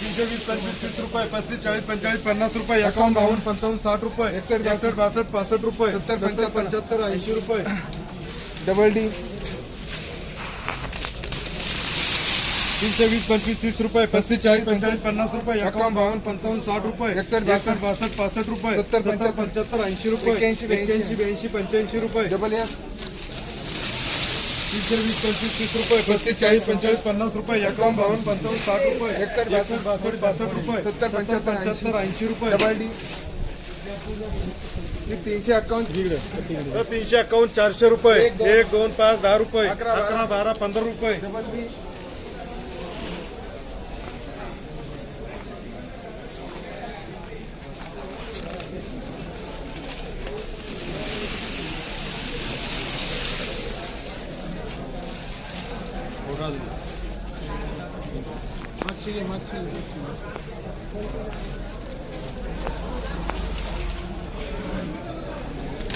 तीनशे वीस पंचवीस तीस रुपये पस्तीस चाळीस पंचेचाळीस पन्नास रुपये एकावन्न बावन्न पंचावन्न साठ रुपये एकसष्ट, एकसष्ट बासष्ट पासष्ट रुपये सत्तर, पंच्याहत्तर. ऐंशी रुपये. Double D. तीनशे वीस पंचवीस तीस रुपये पस्तीस चाळीस पंचेचाळीस पन्नास रुपये एकावन्न बावन्न पंचावन्न साठ रुपये. एकसष्ट, एकसष्ट बासष्ट पासष्ट रुपये. सत्तर, सत्तर पंच्याहत्तर. ऐंशी रुपये. एक्क्याऐंशी, ब्याऐंशी. ब्याऐंशी पंच्याऐंशी रुपये. Double S. तीनशे वीस पंचवीस तीस रुपये पस्तीस चाळीस पंचेचाळीस पन्नास रुपये एकावन्न बावन्न पंचावन्न साठ रुपये एकसष्ट, एकसष्ट बासष्ट बासष्ट रुपये सत्तर, पंच्याहत्तर, पंच्याहत्तर ऐंशी रुपये. Double D. तीनशे अकाउंट. तीनशे अकावन्न चारशे रुपये. एक, दोन. पाच दहा रुपये. अकरा, बारा. अकरा बारा पंधरा रुपये. घे, मच्छी घे.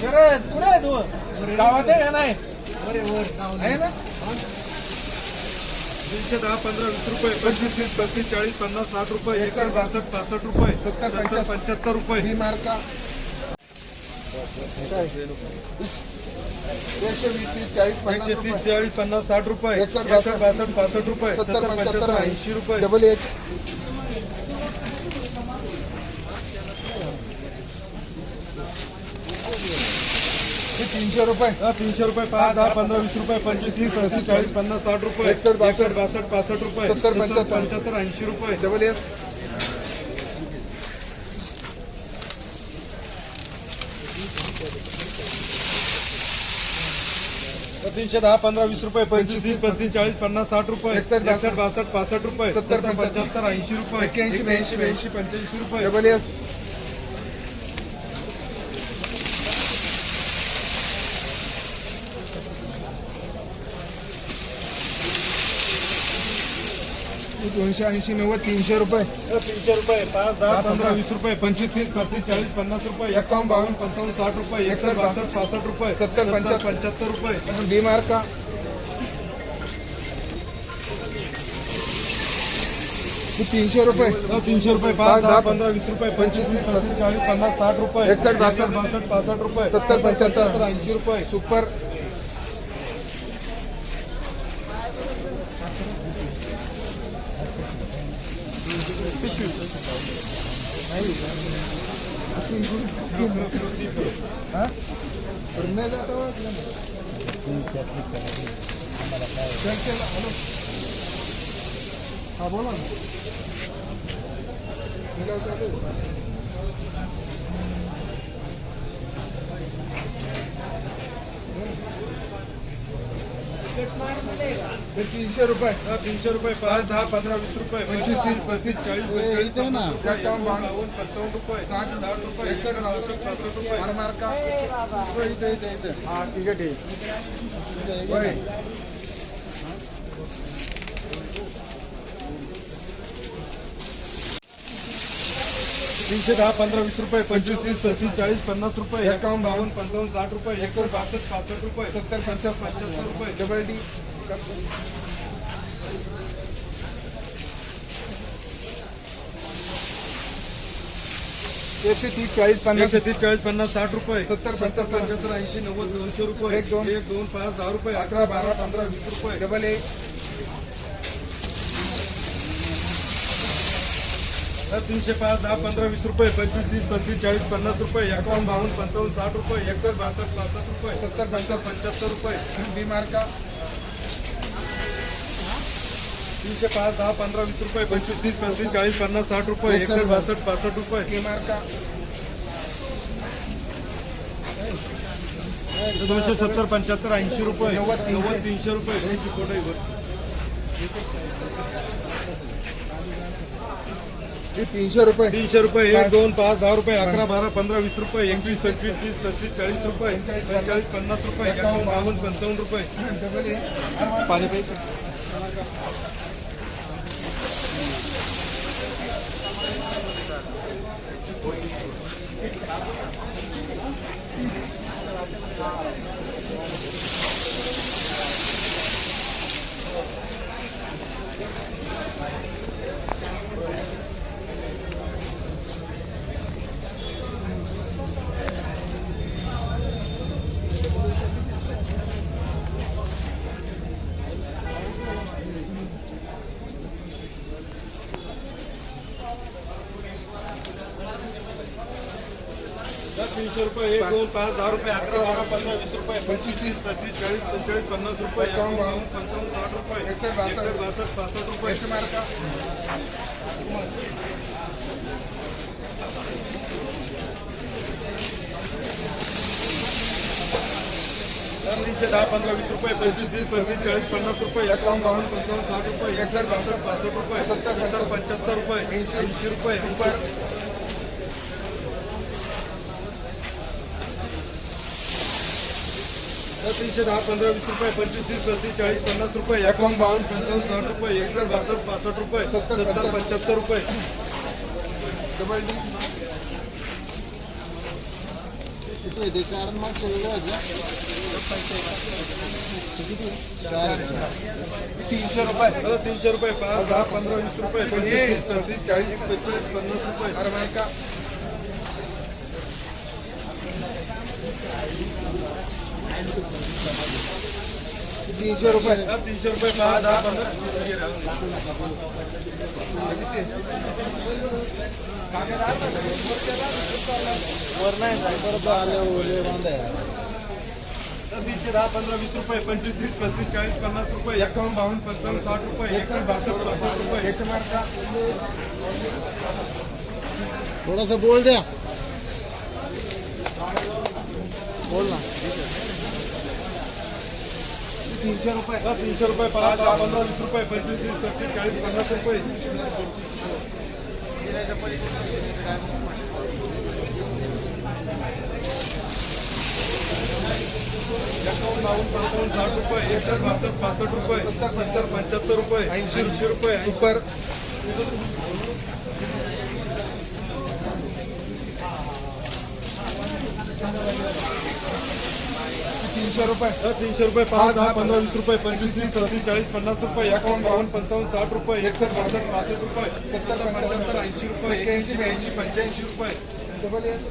शरद कुठे आहे तू? गावात आहे का नाही? आहे ना? तीनशे दहा पंधरा वीस रुपये पंचवीस तीस पस्तीस चाळीस पन्नास साठ रुपये एकसष्ट बासष्ट पासष्ट रुपये सत्तर, पंच्याहत्तर. रुपये. बी मार्का? एकशे वीस तीस चाळीस पन्नास एकशे तीस चाळीस पन्नास साठ रुपये. एकसष्ट, एकसष्ट बासष्ट पासष्ट रुपये सत्तर पंच्याहत्तर पंच्याहत्तर ऐंशी रुपये. Double H. हे तीनशे रुपये. हा, तीनशे रुपये पाच दहा पंधरा वीस रुपये पंचवीस तीस पस्तीस चाळीस पन्नास साठ रुपये. एकसष्ट, बासष्ट. एकसष्ट बासष्ट पासष्ट रुपये. सत्तर, पंच्याहत्तर. पंच्याहत्तर ऐंशी रुपये. डबल एस तीनशे दहा पंधरा वीस रुपये पंचवीस तीस पस्तीस चाळीस पन्नास साठ रुपये एकसष्ट, बासष्ट. बासष्ट पासष्ट रुपये सत्तर, पंच्याहत्तर. ऐंशी रुपये एक्क्याऐंशी, एक्क्याऐंशी ब्याऐंशी. ब्याऐंशी पंच्याऐंशी रुपये डबल एस दोनशे ऐंशी नव्वद तीनशे रुपये. तीनशे रुपये पाच दहा पंधरा वीस रुपये पंचवीस तीस पस्तीस चाळीस पन्नास रुपये एकावन्न बावन्न पंचावन्न साठ रुपये एकसष्ट बासष्ट पासष्ट रुपये सत्तर, पंच्याहत्तर. पंच्याहत्तर रुपये. डी मार्का हे तीनशे रुपये. तीनशे रुपये पाच दहा पंधरा वीस रुपये पंचवीस तीस पस्तीस चाळीस पन्नास साठ रुपये एकसष्ट, बासष्ट. बासष्ट पासष्ट रुपये. सत्तर, पंच्याहत्तर. ऐंशी रुपये. सुपर. नाही अशी हां नाही जाता ओळखलं हॅलो हा बोला ना गेल्यावर चालू आहे. हे तीनशे रुपये. तीनशे रुपये पाच दहा पंधरा वीस रुपये. पंचवीस तीस पस्तीस चाळीस पंचेचाळीस इथे ना. पन्नास रुपये, एकावन्न, एकावन्न, बावन्न पंचावन्न रुपये. साठ, साठ रुपये. एकसष्ट, बासष्ट पासष्ट रुपये. मार मार्का इथे इथे इथे. हा ठीक आहे ठीक तीनशे दहा पंधरा वीस रुपये पंचवीस तीस पस्तीस चाळीस पन्नास रुपये एकावन्न, बावन्न पंचावन्न साठ रुपये एकसष्ट बासष्ट पासष्ट रुपये सत्तर पंच्याहत्तर पंच्याहत्तर रुपये डबल डी. एकशे तीस चाळीस पन्नास. एकशे तीस चाळीस पन्नास साठ रुपये. सत्तर, पंच्याहत्तर पंच्याहत्तर. ऐंशी नव्वद दोनशे रुपये. एक, दोन. एक दोन पाच दहा रुपये. अकरा बारा पंधरा वीस रुपये. Double A. तीनशे पाच दहा पंधरा वीस रुपये पंचवीस तीस पस्तीस चाळीस पन्नास रुपये एकावन्न बावन्न पंचावन्न साठ रुपये एकसष्ट बासष्ट पासष्ट रुपये सत्तर, सत्तर पंच्याहत्तर रुपये. बी मार्का. तीनशे पाच दहा पंधरा वीस रुपये पंचवीस तीस पस्तीस चाळीस पन्नास साठ रुपये एकसष्ट, बासष्ट पासष्ट रुपये. बी मार्का. दोनशे सत्तर पंच्याहत्तर ऐंशी रुपये. नव्वद, तीनशे. रुपये. तीनशे रुपये. तीनशे रुपये एक दोन पाच दहा रुपये अकरा बारा पंधरा वीस रुपये एकवीस पंचवीस तीस पस्तीस चाळीस रुपये पंचेचाळीस पन्नास रुपये एकावन्न बावन्न पंचावन्न रुपये. पाणी पैसे तीनशे रुपये एक दोन पाच दहा रुपये अकरा बारा पंधरा वीस रुपये पंचवीस, तीस, पस्तीस चाळीस पंचेचाळीस पन्नास रुपये एकावन्न, पंचावन्न साठ रुपये एकसष्ट, बासष्ट. बासष्ट पासष्ट रुपये. मार्का तीनशे दहा पंधरा वीस रुपये पंचवीस तीस पस्तीस चाळीस पन्नास रुपये एकावन्न बावन्न पंचावन्न साठ रुपये एकसष्ट बासष्ट पासष्ट रुपये सत्तर सत्तर. पंच्याहत्तर रुपये ऐंशी. ऐंशी रुपये. तर तीनशे दहा पंधरा वीस रुपये पंचवीस तीस पस्तीस चाळीस पन्नास रुपये एकावन्न बावन्न पंचावन्न साठ रुपये एकसष्ट बासष्ट पासष्ट रुपये सत्तर, सत्तर पंच्याहत्तर रुपये. तीनशे रुपये तीनशे रुपये पाच दहा पंधरा वीस रुपये पंचवीस तीस पस्तीस चाळीस पंचेचाळीस पन्नास रुपये. अरे मार्का तीनशे रुपये. तीनशे रुपये दहा पंधरा. वर नाही बरोबर आले ओले तर तीनशे दहा पंधरा वीस रुपये पंचवीस तीस पस्तीस चाळीस पन्नास रुपये एकावन्न बावन्न पंचावन्न साठ रुपये एकसष्ट बासष्ट पासष्ट रुपये. मार्का थोडासा बोल द्या. बोल ना. तीनशे रुपये. तर तीनशे रुपये पाच दहा पंधरा वीस रुपये पंचवीस तीस पस्तीस चाळीस पन्नास रुपये. एकावन्न बावन्न पंचावन्न साठ रुपये एकसष्ट बासष्ट पासष्ट रुपये सत्तर सत्तर पंच्याहत्तर रुपये ऐंशी. ऐंशी. रुपये सुपर. तीनशे रुपये. तीनशे रुपये पाच दहा पंधरा वीस रुपये पंचवीस तीस पस्तीस चाळीस पन्नास रुपये एकावन्न बावन्न पंचावन्न साठ रुपये एकसष्ट बासष्ट पासष्ट रुपये सत्तर पंच्याहत्तर ऐंशी रुपये एक्याऐंशी ब्याऐंशी. पंच्याऐंशी रुपये डबल एस.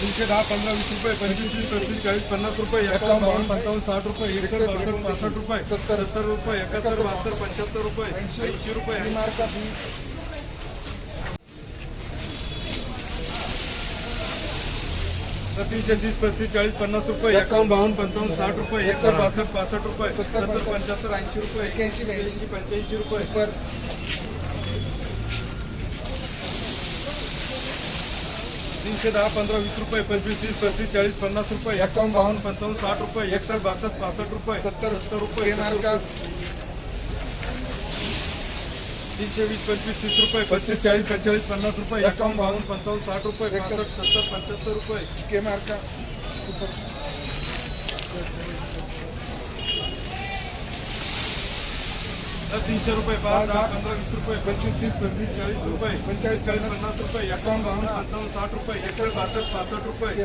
तीनशे दहा पंधरा वीस रुपये पंचवीस पस्तीस चाळीस पन्नास रुपये एकावन्न बावन्न पंचावन्न साठ रुपये एकसष्ट बासष्ट पासष्ट रुपये सत्तर सत्तर रुपये एकाहत्तर बहात्तर पंच्याहत्तर रुपये ऐंशी. ऐंशी रुपये तीनशे तीस पस्तीस चाळीस पन्नास रुपये एकावन्न बावन्न पंचावन्न साठ रुपये एकसष्ट बासष्ट पासष्ट रुपये सत्तर, पंच्याहत्तर ऐंशी रुपये एक्याऐंशी, ब्याऐंशी. एक्याऐंशी पंच्याऐंशी रुपये तीनशे दहा पंधरा वीस रुपये पंचवीस तीस पस्तीस चाळीस पन्नास रुपये एकावन्न बावन्न पंचावन्न साठ रुपये एकसष्ट बासष्ट पासष्ट रुपये सत्तर, सत्तर रुपये हे मार्का तीनशे वीस पंचवीस तीस रुपये पस्तीस चाळीस पंचेचाळीस पन्नास रुपये एकावन्न बावन्न पंचावन्न साठ रुपये पासष्ट सत्तर पंच्याहत्तर रुपये. के मार्का तीनशे रुपये पाच दहा पंधरा वीस रुपये. पंचवीस तीस पस्तीस चाळीस रुपये. पंचेचाळीस चाळीस पन्नास रुपये. एकावन्न बावन्न पंचावन्न साठ रुपये. एकसष्ट बासष्ट पासष्ट रुपये.